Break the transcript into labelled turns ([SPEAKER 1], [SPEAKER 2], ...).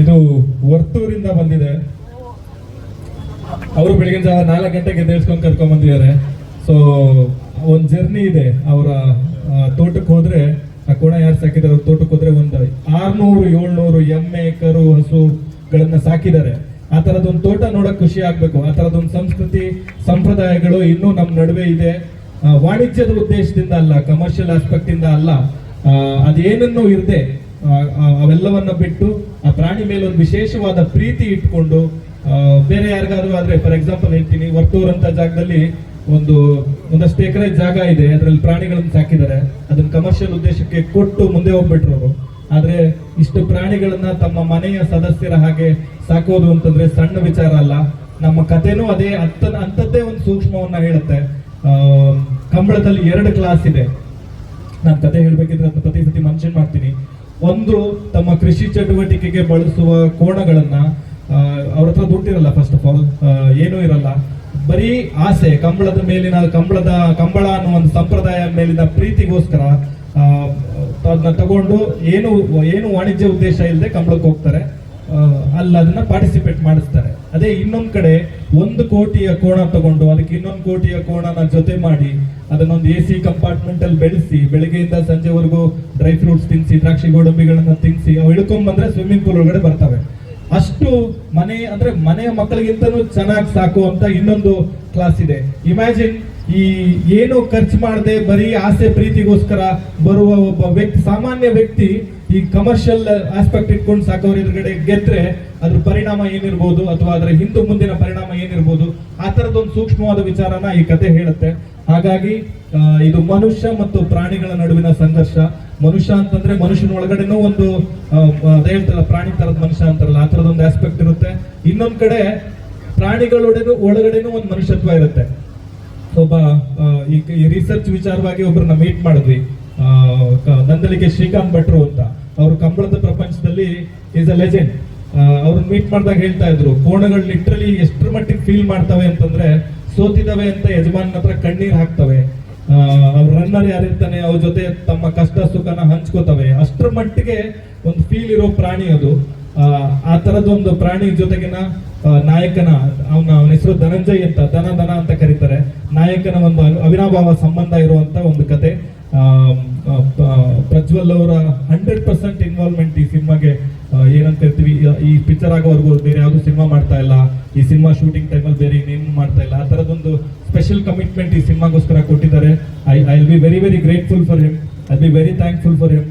[SPEAKER 1] ಇದು ವರ್ತೂರಿಂದ ಬಂದಿದೆ. ಅವರು ಬೆಳಗಿನ ಜಾವ ನಾಲ್ಕು ಗಂಟೆಗೆ ಎದ್ದೇಳ್ಸ್ಕೊಂಡು ಕರ್ಕೊಂಡ್ ಬಂದಿದ್ದಾರೆ. ಸೊ ಒಂದು ಜರ್ನಿ ಇದೆ. ಅವರ ತೋಟಕ್ಕೆ ಹೋದ್ರೆ, ಆ ಕೋಣ ಯಾರು ಸಾಕಿದ್ದಾರೆ ಅವ್ರ ತೋಟಕ್ಕೆ ಹೋದ್ರೆ ಒಂದು ಆರ್ನೂರು, ಏಳ್ನೂರು ಎಮ್ಮೆ, ಕರು ಹಸುಗಳನ್ನ ಸಾಕಿದ್ದಾರೆ. ಆ ತರದೊಂದು ತೋಟ ನೋಡಕ್ ಖುಷಿ ಆಗ್ಬೇಕು. ಆ ತರದೊಂದು ಸಂಸ್ಕೃತಿ, ಸಂಪ್ರದಾಯಗಳು ಇನ್ನೂ ನಮ್ಮ ನಡುವೆ ಇದೆ. ವಾಣಿಜ್ಯದ ಉದ್ದೇಶದಿಂದ ಅಲ್ಲ ಕಮರ್ಷಿಯಲ್ ಆಸ್ಪೆಕ್ಟ್ ಇಂದ ಅಲ್ಲ. ಅದೇನನ್ನೂ ಇರದೆ ಅವೆಲ್ಲವನ್ನ ಬಿಟ್ಟು ಆ ಪ್ರಾಣಿ ಮೇಲೆ ಒಂದು ವಿಶೇಷವಾದ ಪ್ರೀತಿ ಇಟ್ಕೊಂಡು ಬೇರೆ ಯಾರಿಗಾದ್ರು ಆದ್ರೆ ಫಾರ್ ಎಕ್ಸಾಂಪಲ್ ಹೇಳ್ತೀನಿ ವರ್ತೂರ್ ಅಂತ ಜಾಗದಲ್ಲಿ ಒಂದು, ಒಂದಷ್ಟು ಎಕರೆ ಜಾಗ ಇದೆ, ಅದರಲ್ಲಿ ಪ್ರಾಣಿಗಳನ್ನು ಸಾಕಿದ್ದಾರೆ. ಅದನ್ನ ಕಮರ್ಷಿಯಲ್ ಉದ್ದೇಶಕ್ಕೆ ಕೊಟ್ಟು ಮುಂದೆ ಹೋಗ್ಬಿಟ್ರು. ಅವರು ಆದ್ರೆ ಇಷ್ಟು ಪ್ರಾಣಿಗಳನ್ನ ತಮ್ಮ ಮನೆಯ ಸದಸ್ಯರ ಹಾಗೆ ಸಾಕೋದು ಅಂತಂದ್ರೆ ಸಣ್ಣ ವಿಚಾರ ಅಲ್ಲ. ನಮ್ಮ ಕಥೆನೂ ಅದೇ ಅಂತ ಅಂಥದ್ದೇ ಒಂದು ಸೂಕ್ಷ್ಮವನ್ನ ಹೇಳುತ್ತೆ. ಕಂಬಳದಲ್ಲಿ ಎರಡು ಕ್ಲಾಸ್ ಇದೆ. ನಾನು ಕತೆ ಹೇಳ್ಬೇಕಿದ್ರೆ ಅದನ್ನ ಪ್ರತಿ ಸತಿ ಮನ್ಷನ್ ಮಾಡ್ತೀನಿ. ಒಂದು ತಮ್ಮ ಕೃಷಿ ಚಟುವಟಿಕೆಗೆ ಬಳಸುವ ಕೋಣಗಳನ್ನ ಅವ್ರ ಹತ್ರ ದುಡ್ಡಿರಲ್ಲ ಫಸ್ಟ್ ಆಫ್ ಆಲ್ ಏನೂ ಇರಲ್ಲ. ಬರೀ ಆಸೆ, ಕಂಬಳದ ಮೇಲಿನ ಕಂಬಳದ, ಕಂಬಳ ಅನ್ನೋ ಒಂದು ಸಂಪ್ರದಾಯ ಮೇಲಿನ ಪ್ರೀತಿಗೋಸ್ಕರ ಅದನ್ನ ತಗೊಂಡು ಏನು ಏನು ವಾಣಿಜ್ಯ ಉದ್ದೇಶ ಇಲ್ಲದೆ ಕಂಬಳಕ್ಕೆ ಹೋಗ್ತಾರೆ. ಅಲ್ಲಿ ಅದನ್ನ ಪಾರ್ಟಿಸಿಪೇಟ್ ಮಾಡಿಸ್ತಾರೆ. ಅದೇ ಇನ್ನೊಂದು ಕಡೆ ಒಂದು ಕೋಟಿಯ ಕೋಣ ತಗೊಂಡು, ಅದಕ್ಕೆ ಇನ್ನೊಂದು ಕೋಟಿಯ ಕೋಣನ ಜೊತೆ ಮಾಡಿ ಅದನ್ನೊಂದು ಎ ಸಿ ಕಂಪಾರ್ಟ್ಮೆಂಟ್ ಅಲ್ಲಿ ಬೆಳೆಸಿ, ಬೆಳಗ್ಗೆಯಿಂದ ಸಂಜೆವರೆಗೂ ಡ್ರೈ ಫ್ರೂಟ್ಸ್ ತಿನ್ಸಿ, ದ್ರಾಕ್ಷಿ ಗೋಡಂಬಿಗಳನ್ನ ತಿನ್ಸಿ, ಅವು ಇಳ್ಕೊಂಡ್ ಬಂದ್ರೆ ಸ್ವಿಮ್ಮಿಂಗ್ ಪೂಲ್ ಒಳಗಡೆ ಬರ್ತವೆ. ಅಷ್ಟು ಮನೆ, ಅಂದ್ರೆ ಮನೆಯ ಮಕ್ಕಳಿಗಿಂತನೂ ಚೆನ್ನಾಗಿ ಸಾಕು ಅಂತ ಇನ್ನೊಂದು ಕ್ಲಾಸ್ ಇದೆ. ಇಮ್ಯಾಜಿನ್ ಈ ಏನು ಖರ್ಚು ಮಾಡದೆ ಬರೀ ಆಸೆ ಪ್ರೀತಿಗೋಸ್ಕರ ಬರುವ ಒಬ್ಬ ವ್ಯಕ್ತಿ, ಸಾಮಾನ್ಯ ವ್ಯಕ್ತಿ ಈ ಕಮರ್ಷಿಯಲ್ ಆಸ್ಪೆಕ್ಟ್ ಇಟ್ಕೊಂಡು ಸಾಕೋರ್ ಎದುರುಗಡೆ ಗೆದ್ರೆ ಅದ್ರ ಪರಿಣಾಮ ಏನಿರ್ಬೋದು ಅಥವಾ ಅದರ ಹಿಂದೂ ಮುಂದಿನ ಪರಿಣಾಮ ಏನಿರ್ಬೋದು, ಆ ತರದೊಂದು ಸೂಕ್ಷ್ಮವಾದ ವಿಚಾರನ ಈ ಕತೆ ಹೇಳುತ್ತೆ. ಹಾಗಾಗಿ ಇದು ಮನುಷ್ಯ ಮತ್ತು ಪ್ರಾಣಿಗಳ ನಡುವಿನ ಸಂಘರ್ಷ. ಮನುಷ್ಯ ಅಂತಂದ್ರೆ ಮನುಷ್ಯನ ಒಳಗಡೆನೂ ಒಂದು ಅದೇ ಹೇಳ್ತಾರಲ್ಲ, ಪ್ರಾಣಿ ತರದ ಮನುಷ್ಯ ಅಂತಾರಲ್ಲ, ಆ ತರದೊಂದು ಆಸ್ಪೆಕ್ಟ್ ಇರುತ್ತೆ. ಇನ್ನೊಂದ್ ಕಡೆ, ಪ್ರಾಣಿಗಳೊಡೆನು, ಒಳಗಡೆನೂ ಒಂದು ಮನುಷ್ಯತ್ವ ಇರುತ್ತೆ. ಒಬ್ಬ ಈ ರಿಸರ್ಚ್ ವಿಚಾರವಾಗಿ ಒಬ್ಬರನ್ನ ಮೀಟ್ ಮಾಡಿದ್ವಿ. ನಂದಲಿಕೆ ಶ್ರೀಕಾಂತ್ ಭಟ್ರು ಅಂತ. ಅವರು ಕಂಬಳದ ಪ್ರಪಂಚದಲ್ಲಿ ಈಸ್ ಅ ಲೆಜೆಂಡ್ ಅವ್ರನ್ನ ಮೀಟ್ ಮಾಡಿದಾಗ ಹೇಳ್ತಾ ಇದ್ರು ಕೋಣಗಳು ಲಿಟ್ರಲಿ ಎಷ್ಟರ ಮಟ್ಟಿಗೆ ಫೀಲ್ ಮಾಡ್ತವೆ ಅಂತಂದ್ರೆ ಸೋತಿದವೆ ಅಂತ ಯಜಮಾನ್ ಹತ್ರ ಕಣ್ಣೀರ್ ಹಾಕ್ತವೆ. ಅವ್ರ ರನ್ನರ್ ಯಾರಿರ್ತಾನೆ ಅವ್ರ ಜೊತೆ ತಮ್ಮ ಕಷ್ಟ ಸುಖನ ಹಂಚ್ಕೋತವೆ. ಅಷ್ಟರ ಮಟ್ಟಿಗೆ ಒಂದು ಫೀಲ್ ಇರೋ ಪ್ರಾಣಿ ಅದು. ಆ, ತರದೊಂದು ಪ್ರಾಣಿ ಜೊತೆಗಿನ ನಾಯಕನ ಅವನ ಅವನ ಹೆಸರು ಧನಂಜಯ್ ಅಂತ ಧನ ಧನ ಅಂತ ಕರೀತಾರೆ. ನಾಯಕನ ಒಂದು ಅವಿ- ಅವಿನಾಭಾವ ಸಂಬಂಧ ಇರುವಂತ ಒಂದು ಕತೆ. ಪ್ರಜ್ವಲ್ ಅವರ ಹಂಡ್ರೆಡ್ ಪರ್ಸೆಂಟ್ ಇನ್ವಾಲ್ವ್ಮೆಂಟ್ ಈ ಸಿನಿಮಾಗೆ ಏನಂತ ಹೇಳ್ತೀವಿ, ಈ- ಪಿಕ್ಚರ್ ಆಗೋವರೆಗೂ ಬೇರೆ ಯಾವುದು ಸಿನಿಮಾ ಮಾಡ್ತಾ ಇಲ್ಲ. ಈ ಸಿನಿಮಾ ಶೂಟಿಂಗ್ ಟೈಮಲ್ಲಿ ಬೇರೆ ಇನ್ನೇನು ಮಾಡ್ತಾ ಇಲ್ಲ. ಆ ತರದೊಂದು ಸ್ಪೆಷಲ್ ಕಮಿಟ್ಮೆಂಟ್ ಈ ಸಿನಿಮಾಗೋಸ್ಕರ ಕೊಟ್ಟಿದ್ದಾರೆ. I I be very very grateful for him I be very thankful for him